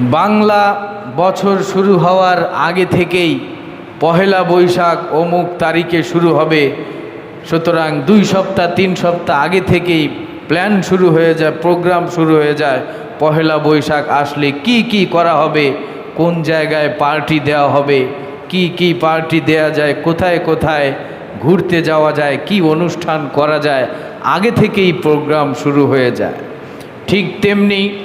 বাংলা বছর শুরু হওয়ার আগে থেকেই পহেলা বৈশাখ অমুক তারিখে শুরু হবে। সুতরাং দুই সপ্তাহ, তিন সপ্তাহ আগে থেকেই প্ল্যান শুরু হয়ে যায় প্রোগ্রাম শুরু হয়ে যায়। পহেলা বৈশাখ আসলে কি কি করা হবে? কোন জায়গায় পার্টি দেওয়া হবে? কি কি পার্টি দেওয়া যায়? কোথায় কোথায় ঘুরতে যাওয়া যায়? কি অনুষ্ঠান করা যায়? আগে থেকেই প্রোগ্রাম শুরু হয়ে যায়। ঠিক তেমনি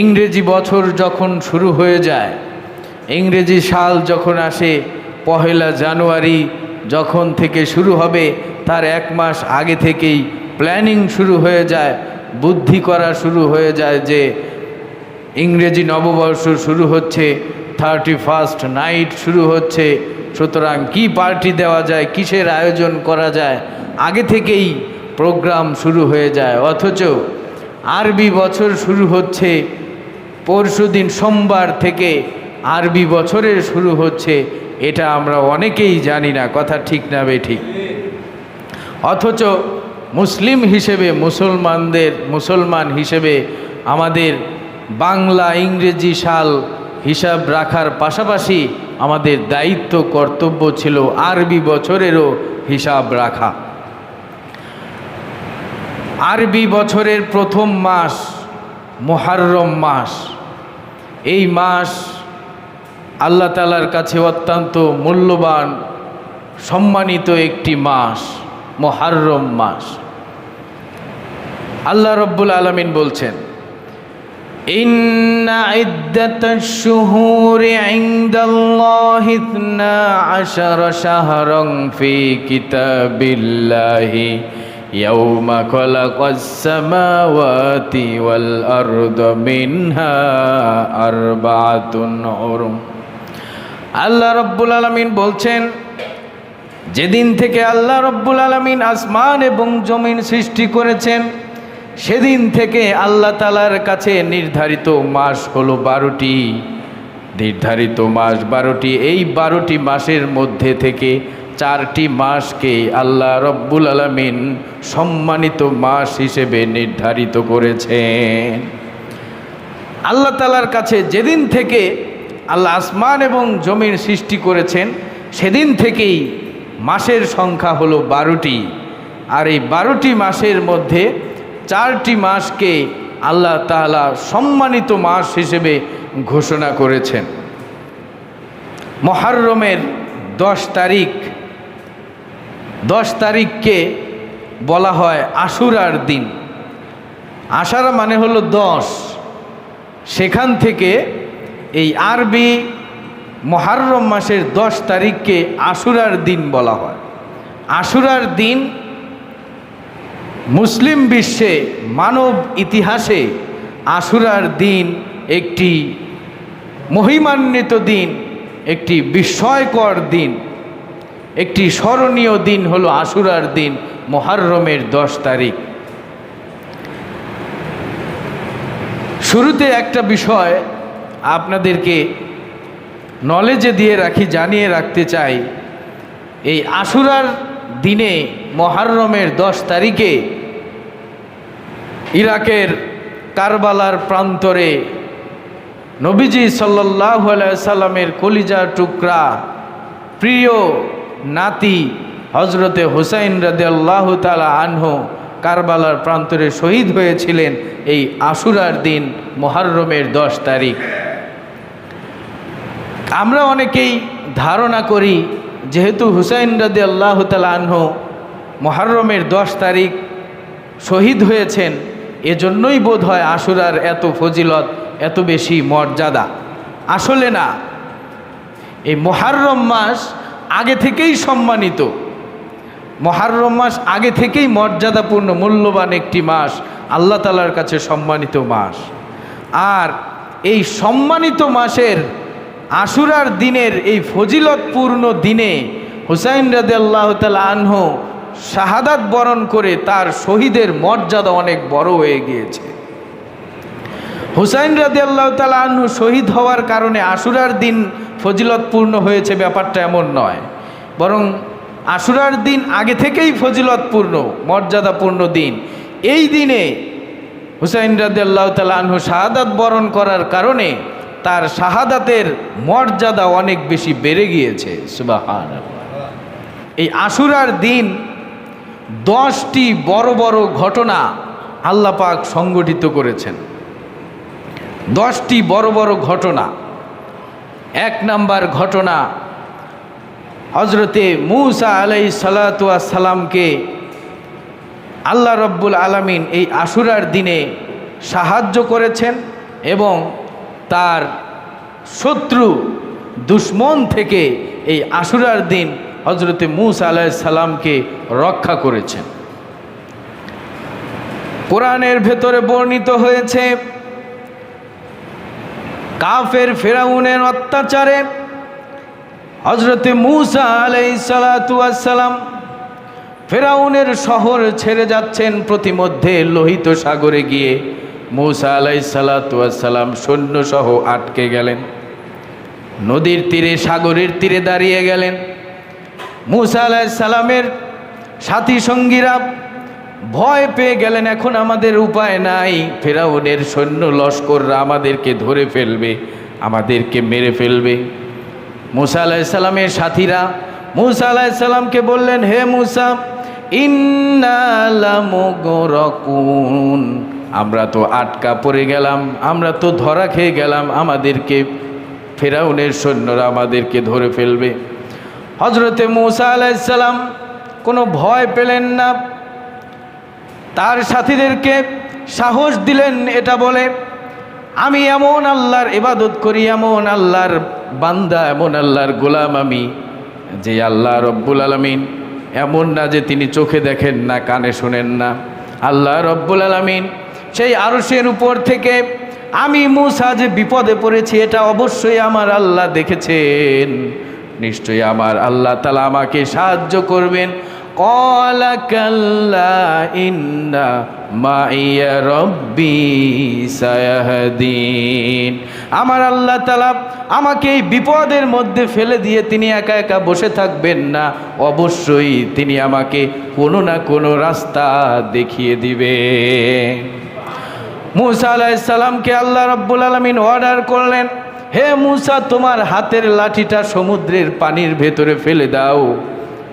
ইংরেজি বছর যখন শুরু হয়ে যায়, ইংরেজি সাল যখন আসে, পহেলা জানুয়ারি যখন থেকে শুরু হবে, তার এক মাস আগে থেকেই প্ল্যানিং শুরু হয়ে যায়, বুদ্ধি করা শুরু হয়ে যায় যে ইংরেজি নববর্ষ শুরু হচ্ছে থার্টি ফার্স্ট নাইট শুরু হচ্ছে, সুতরাং কি পার্টি দেওয়া যায়, কিসের আয়োজন করা যায়, আগে থেকেই প্রোগ্রাম শুরু হয়ে যায়। অথচ আরবি বছর শুরু হচ্ছে পরশুদিন সোমবার থেকে আরবি বছরের শুরু হচ্ছে, এটা আমরা অনেকেই জানি না, কথা ঠিক না ঠিক। অথচ মুসলিম হিসেবে, মুসলমানদের, মুসলমান হিসেবে আমাদের বাংলা ইংরেজি সাল হিসাব রাখার পাশাপাশি আমাদের দায়িত্ব, কর্তব্য ছিল আরবি বছরেরও হিসাব রাখা। আরবি বছরের প্রথম মাস মোহারম মাস। এই মাস আল্লাহ তালার কাছে অত্যন্ত মূল্যবান সম্মানিত একটি মাস মোহারম মাস আল্লাহ রব্বুল আলমিন বলছেন إن عدة الشهور عند الله اثنا عشر شهرا في كتاب الله يوم خلق السماوات والأرض منها أربعة حرم আল্লাহ রব্বুল আলমিন বলছেন যেদিন থেকে আল্লাহ রব্বুল আলমিন আসমান এবং জমিন সৃষ্টি করেছেন সেদিন থেকে আল্লাহ তালার কাছে নির্ধারিত মাস হলো বারোটি নির্ধারিত মাস বারোটি এই বারোটি মাসের মধ্যে থেকে চারটি মাসকে আল্লাহ রব্বুল আলমিন সম্মানিত মাস হিসেবে নির্ধারিত করেছেন। আল্লাহ তালার কাছে যেদিন থেকে আল্লাহ আসমান এবং জমির সৃষ্টি করেছেন, সেদিন থেকেই মাসের সংখ্যা হলো বারোটি। আর এই বারোটি মাসের মধ্যে চারটি মাসকে আল্লাহ তাআলা সম্মানিত মাস হিসেবে ঘোষণা করেছেন। মহারমের দশ তারিখ দশ তারিখকে বলা হয় আশুরার দিন। আষাঢ় মানে হলো দশ। সেখান থেকে এই আরবি মহারম মাসের দশ তারিখকে আশুরার দিন বলা হয়। আশুরার দিন মুসলিম বিশ্বে মানব ইতিহাসে আশুরার দিন একটি মহিমান্বিত দিন, একটি বিস্ময়কর দিন। একটি স্মরণীয় দিন হলো আশুরার দিন মহারমের দশ তারিখ। শুরুতে একটা বিষয় আপনাদেরকে নলেজে দিয়ে রাখি, জানিয়ে রাখতে চাই। এই আশুরার দিনে মহারমের দশ তারিখে ইরাকের কারবালার প্রান্তরে নবীজি সাল্লাহ সাল্লামের কলিজা টুকরা, প্রিয় নাতি হজরতে হুসাইন রাদে আল্লাহ তালা আনহু কারবালার প্রান্তরে শহীদ হয়েছিলেন এই আশুরার দিন মহারমের দশ তারিখ। আমরা অনেকেই ধারণা করি, যেহেতু হুসাইন রাদে আল্লাহ তালা আনহু মহারমের দশ তারিখ শহীদ হয়েছেন, এজন্যই বোধ হয় আশুরার এত ফজিলত, এত বেশি মর্যাদা। আসলে না, এই মহারম মাস আগে থেকেই সম্মানিত। মহারম মাস আগে থেকেই মর্যাদাপূর্ণ, মূল্যবান একটি মাস, আল্লাহ তালার কাছে সম্মানিত মাস। আর এই সম্মানিত মাসের আশুরার দিনের এই ফজিলতপূর্ণ দিনে হুসাইন রাদে আল্লাহ তালা আনহু শাহাদাত বরণ করে তার শহীদের মর্যাদা অনেক বড় হয়ে গিয়েছে। হুসাইন রাদি আল্লাহ শহীদ হওয়ার কারণে আশুরার দিন ফজিলতপূর্ণ হয়েছে, ব্যাপারটা এমন নয়। বরং আশুরার দিন আগে থেকেই ফজিলতপূর্ণ, মর্যাদাপূর্ণ দিন। এই দিনে হুসাইন রাদি আল্লাহ তালা আনহু শাহাদাত বরণ করার কারণে তার শাহাদাতের মর্যাদা অনেক বেশি বেড়ে গিয়েছে সুবাহান এই আশুরার দিন দশটি বড় বড় ঘটনা আল্লাপাক সংগঠিত করেছেন। দশটি বড় বড় ঘটনা। এক নাম্বার ঘটনা হজরতে মুসা আলাই সালাতামকে আল্লাহ রব্বুল আলামিন এই আশুরার দিনে সাহায্য করেছেন এবং তার শত্রু দুশ্মন থেকে এই আশুরার দিন হজরতে মুসা আলাহ সালামকে রক্ষা করেছেন। কোরআনের ভেতরে বর্ণিত হয়েছে কাফের ফেরাউনের অত্যাচারে হজরতে মুসা আলাই সালাম ফেরাউনের শহর ছেড়ে যাচ্ছেন প্রতিমধ্যে লোহিত সাগরে গিয়ে। মৌসা আলাই সালাম সৈন্য সহ আটকে গেলেন। নদীর তীরে, সাগরের তীরে দাঁড়িয়ে গেলেন। মুসা আলাহ সালামের সাথী সঙ্গীরা ভয় পেয়ে গেলেন, এখন আমাদের উপায় নাই। ফেরাউনের সৈন্য লস্কররা আমাদেরকে ধরে ফেলবে, আমাদেরকে মেরে ফেলবে। মুসা আলাহিসাল্লামের সাথীরা, মুসা আলাহিসাল্লামকে বললেন, হে মুসা ইন্নালামুগরকুন আমরা তো আটকা পড়ে গেলাম, আমরা তো ধরা খেয়ে গেলাম, আমাদেরকে, ফেরাউনের সৈন্যরা আমাদেরকে ধরে ফেলবে। হজরতে মুসা আলাইসাল্লাম কোনো ভয় পেলেন না তার সাথীদেরকে সাহস দিলেন এটা বলে, আমি এমন আল্লাহর ইবাদত করি, এমন আল্লাহর বান্দা, এমন আল্লাহর গোলাম আমি, যে আল্লাহ রব্বুল আলমিন এমন না যে তিনি চোখে দেখেন না, কানে শোনেন না। আল্লাহ রব্বুল আলমিন সেই আরসের উপর থেকে, আমি মুসা যে বিপদে পড়েছি, এটা অবশ্যই আমার আল্লাহ দেখেছেন। নিশ্চয়ই আমার আল্লাহ তালা আমাকে সাহায্য করবেন। قال كلا إن معي ربي سيهدين আমার আল্লাহ তালা আমাকে এই বিপদের মধ্যে ফেলে দিয়ে তিনি একা একা বসে থাকবেন না অবশ্যই তিনি আমাকে কোনো না কোনো রাস্তা দেখিয়ে দিবে মুসা আলাইসাল্লামকে আল্লাহ রব্বুল আলমিন অর্ডার করলেন হে মুসা তোমার হাতের লাঠিটা সমুদ্রের পানির ভেতরে ফেলে দাও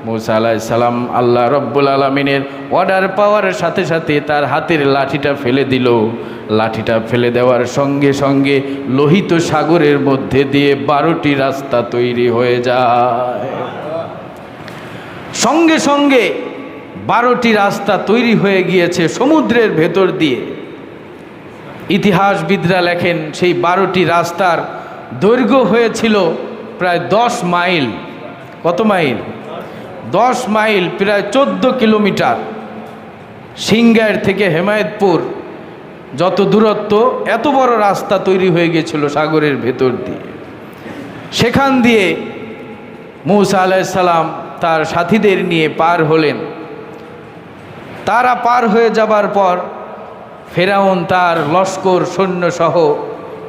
মুসা আলাইসাল্লাম আল্লাহ রব্বুল আলমিনের অর্ডার পাওয়ার সাথে সাথে তার হাতের লাঠিটা ফেলে দিল। লাঠিটা ফেলে দেওয়ার সঙ্গে সঙ্গে লোহিত সাগরের মধ্যে দিয়ে বারোটি রাস্তা তৈরি হয়ে যায়। সঙ্গে সঙ্গে বারোটি রাস্তা তৈরি হয়ে গিয়েছে সমুদ্রের ভেতর দিয়ে। ইতিহাসবিদরা লেখেন সেই বারোটি রাস্তার দৈর্ঘ্য হয়েছিল প্রায় দশ মাইল। কত মাইল? দশ মাইল, প্রায় চোদ্দ কিলোমিটার সিঙ্গার থেকে হেমায়তপুর। যত দূরত্ব, এত বড় রাস্তা তৈরি হয়ে গেছিল সাগরের ভেতর দিয়ে। সেখান দিয়ে মৌসা আলাইসাল্লাম তার সাথীদের নিয়ে পার হলেন। তারা পার হয়ে যাবার পর ফেরাউন তার লস্কর, সৈন্যসহ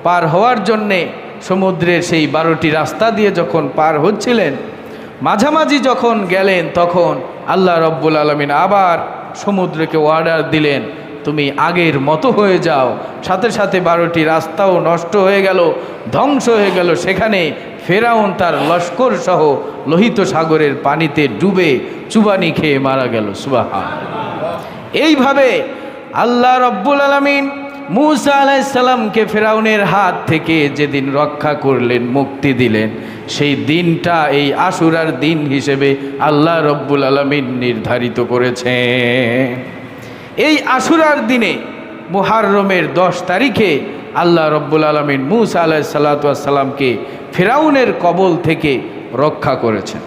পার হওয়ার জন্যে সমুদ্রের সেই বারোটি রাস্তা দিয়ে যখন পার হচ্ছিলেন মাঝামাঝি যখন গেলেন, তখন আল্লাহ রব্বুল আলমিন আবার সমুদ্রকে অর্ডার দিলেন, তুমি আগের মতো হয়ে যাও। সাথে সাথে বারোটি রাস্তাও নষ্ট হয়ে গেল, ধ্বংস হয়ে গেল। সেখানে ফেরাউন তার লস্কর সহ লোহিত সাগরের পানিতে ডুবে চুবানি খেয়ে মারা গেল। সুবাহা এইভাবে আল্লাহ রব্বুল আলমিন মুসা আলাইসাল্লামকে ফেরাউনের হাত থেকে যেদিন রক্ষা করলেন, মুক্তি দিলেন, সেই দিনটা এই আশুরার দিন হিসেবে আল্লাহ রব্বুল আলমিন নির্ধারিত করেছে এই আশুরার দিনে মুহাররমের দশ তারিখে আল্লাহ রব্বুল আলমিন মুসা আলাহ সাল্লাতামকে ফেরাউনের কবল থেকে রক্ষা করেছেন।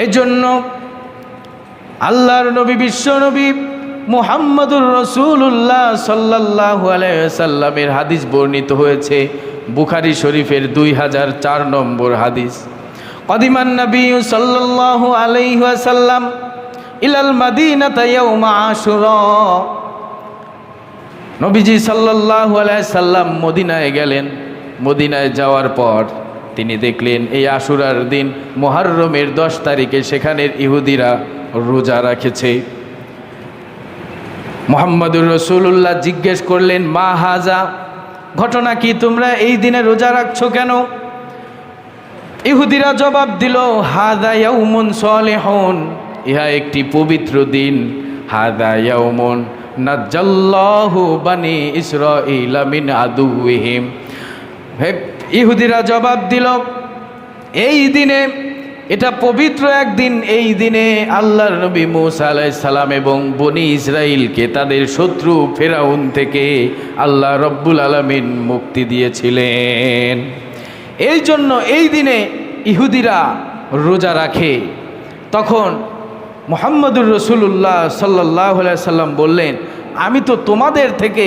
এই জন্য আল্লাহর নবী, বিশ্ব নবী মুহাম্মদুর রসুল্লাহ সাল্লাহ আলাইসাল্লামের হাদিস বর্ণিত হয়েছে বুখারি শরীফের দুই হাজার চার নম্বর হাদিস। কদিমান নবী সাল্লাহ আলাইসাল্লাম ইলাল মাদিনাতা ইয়াউমা আশুরা। নবীজি আলাইহি সাল্লাম মদিনায় গেলেন। মদিনায় যাওয়ার পর তিনি দেখলেন, এই আশুরার দিন মুহররমের দশ তারিখে সেখানের ইহুদিরা রোজা রাখেছে। মোহাম্মদুর রসুল্লাহ জিজ্ঞেস করলেন, মা হাজা, ঘটনা কি? তোমরা এই দিনে রোজা রাখছো কেন? ইহুদিরা জবাব দিল, হাদা ইয়াউমুন সলেহন। ইহা একটি পবিত্র দিন। হাদা ইয়াউমুন নাজ্জাল্লাহু বানি ইসরাঈলা মিন হে ইহুদিরা জবাব দিল, এই দিনে এটা পবিত্র একদিন, এই দিনে আল্লাহর নবী মুসা সালাম এবং বনি ইসরাইলকে তাদের শত্রু ফেরাউন থেকে আল্লাহ রব্বুল আলমিন মুক্তি দিয়েছিলেন। এই জন্য এই দিনে ইহুদিরা রোজা রাখে। তখন মোহাম্মদুর রসুল্লাহ সাল্লাহ সাল্লাম বললেন, আমি তো তোমাদের থেকে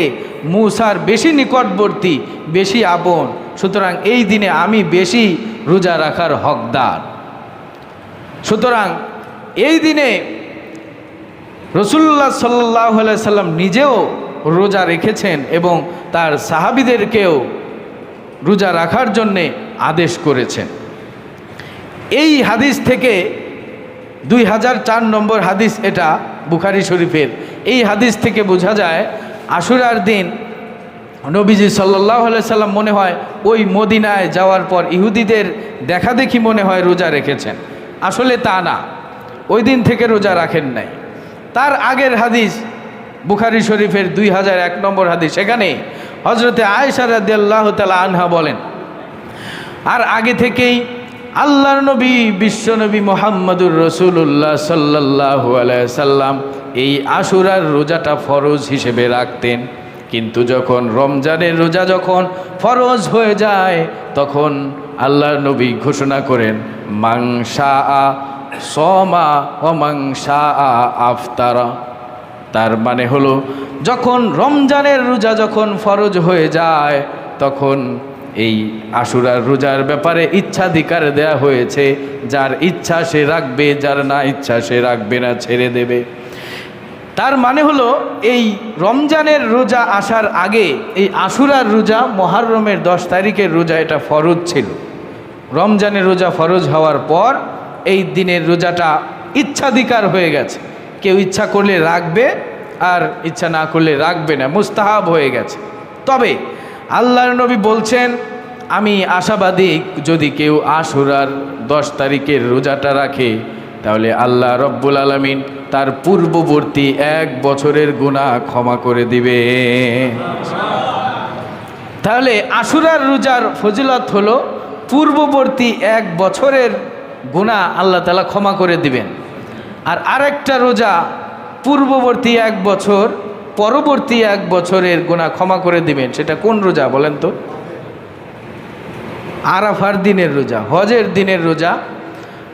মুসার বেশি নিকটবর্তী, বেশি আপন। সুতরাং এই দিনে আমি বেশি রোজা রাখার হকদার। সুতরাং এই দিনে রসুল্লাহ সাল্লাহ সাল্লাম নিজেও রোজা রেখেছেন এবং তার সাহাবিদেরকেও রোজা রাখার জন্যে আদেশ করেছেন। এই হাদিস থেকে দুই হাজার চার নম্বর হাদিস এটা বুখারি শরীফের। এই হাদিস থেকে বোঝা যায়, আশুরার দিন নবীজি সাল্লাহ সাল্লাম মনে হয় ওই মদিনায় যাওয়ার পর ইহুদিদের দেখা দেখি মনে হয় রোজা রেখেছেন। আসলে তা না। ওই দিন থেকে রোজা রাখেন নাই। তার আগের হাদিস, বুখারি শরীফের দুই হাজার এক নম্বর হাদিস, সেখানে হজরতে আয়সা রাদিয়াল্লাহ তালা আনহা বলেন, আর আগে থেকেই আল্লাহর নবী বিশ্বনবী মোহাম্মদুর রসুল্লাহ সাল্লাহ সাল্লাম এই আশুরার রোজাটা ফরজ হিসেবে রাখতেন। কিন্তু যখন রমজানের রোজা যখন ফরজ হয়ে যায়, তখন আল্লাহর নবী ঘোষণা করেন মাংসা আ সমা অমাংসা আ আফতারা। তার মানে হলো, যখন রমজানের রোজা যখন ফরজ হয়ে যায়, তখন এই আশুরার রোজার ব্যাপারে ইচ্ছাধিকার দেয়া হয়েছে, যার ইচ্ছা সে রাখবে, যার না ইচ্ছা সে রাখবে না, ছেড়ে দেবে। তার মানে হলো, এই রমজানের রোজা আসার আগে, এই আশুরার রোজা মহারমের দশ তারিখের রোজা এটা ফরজ ছিল। রমজানের রোজা ফরজ হওয়ার পর এই দিনের রোজাটা ইচ্ছাধিকার হয়ে গেছে। কেউ ইচ্ছা করলে রাখবে আর ইচ্ছা না করলে রাখবে না, মুস্তাহাব হয়ে গেছে। তবে আল্লাহর নবী বলছেন, আমি আশাবাদী যদি কেউ আশুরার দশ তারিখের রোজাটা রাখে, তাহলে আল্লাহ রব্বুল আলমিন তার পূর্ববর্তী এক বছরের গুণা ক্ষমা করে দিবে। তাহলে আশুরার রোজার ফজিলত হলো পূর্ববর্তী এক বছরের গুণা আল্লাহ তালা ক্ষমা করে দিবেন। আর আরেকটা রোজা পূর্ববর্তী এক বছর, পরবর্তী এক বছরের গুণা ক্ষমা করে দিবেন। সেটা কোন রোজা বলেন তো? আরাফার দিনের রোজা, হজের দিনের রোজা।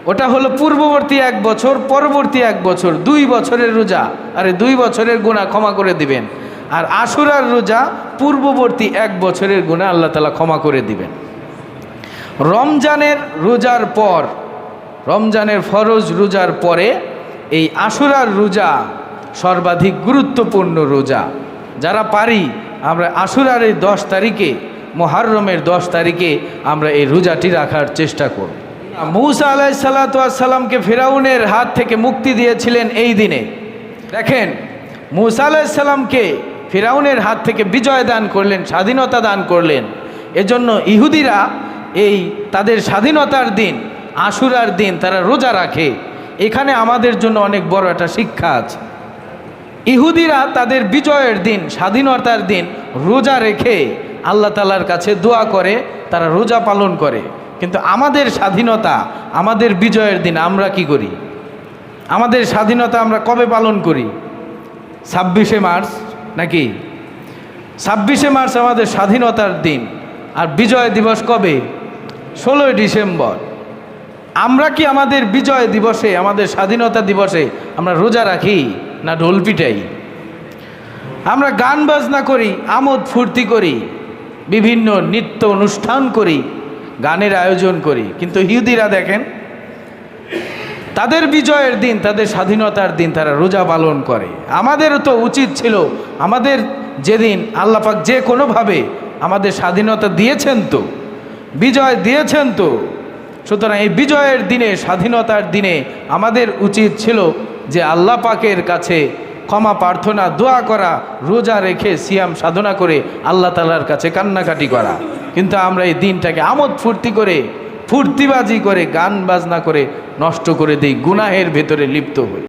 ওটা হলো পূর্ববর্তী এক বছর, পরবর্তী এক বছর, দুই বছরের রোজা। আরে দুই বছরের গুণা ক্ষমা করে দিবেন। আর আশুরার রোজা পূর্ববর্তী এক বছরের গুণা আল্লাহ তালা ক্ষমা করে দিবেন। রমজানের রোজার পর, রমজানের ফরজ রোজার পরে এই আশুরার রোজা সর্বাধিক গুরুত্বপূর্ণ রোজা। যারা পারি, আমরা আশুরার এই দশ তারিখে, মহারমের দশ তারিখে আমরা এই রোজাটি রাখার চেষ্টা করব। মৌসা আলাহ সাল্লাতামকে ফেরাউনের হাত থেকে মুক্তি দিয়েছিলেন এই দিনে। দেখেন, মৌসা আলাহিসাল্লামকে ফেরাউনের হাত থেকে বিজয় দান করলেন, স্বাধীনতা দান করলেন। এজন্য ইহুদিরা এই তাদের স্বাধীনতার দিন, আশুরার দিন তারা রোজা রাখে। এখানে আমাদের জন্য অনেক বড় একটা শিক্ষা আছে। ইহুদিরা তাদের বিজয়ের দিন, স্বাধীনতার দিন রোজা রেখে আল্লাহ তালার কাছে দোয়া করে, তারা রোজা পালন করে। কিন্তু আমাদের স্বাধীনতা, আমাদের বিজয়ের দিন আমরা কি করি? আমাদের স্বাধীনতা আমরা কবে পালন করি? ছাব্বিশে মার্চ নাকি? ছাব্বিশে মার্চ আমাদের স্বাধীনতার দিন। আর বিজয় দিবস কবে? ষোলোই ডিসেম্বর। আমরা কি আমাদের বিজয় দিবসে, আমাদের স্বাধীনতা দিবসে আমরা রোজা রাখি না ঢোল পিটাই? আমরা গান বাজনা করি, আমোদ ফুর্তি করি, বিভিন্ন নৃত্য অনুষ্ঠান করি, গানের আয়োজন করি। কিন্তু হিউদিরা দেখেন, তাদের বিজয়ের দিন, তাদের স্বাধীনতার দিন তারা রোজা পালন করে। আমাদেরও তো উচিত ছিল, আমাদের যেদিন আল্লাপাক যে কোনোভাবে আমাদের স্বাধীনতা দিয়েছেন তো বিজয় দিয়েছেন তো। সুতরাং এই বিজয়ের দিনে, স্বাধীনতার দিনে আমাদের উচিত ছিল যে আল্লাহ পাকের কাছে ক্ষমা প্রার্থনা, দোয়া করা, রোজা রেখে সিয়াম সাধনা করে আল্লাহ তালার কাছে কান্নাকাটি করা। কিন্তু আমরা এই দিনটাকে আমোদ ফুর্তি করে, ফুর্তিবাজি করে, গান বাজনা করে নষ্ট করে দিই, গুনাহের ভেতরে লিপ্ত হই।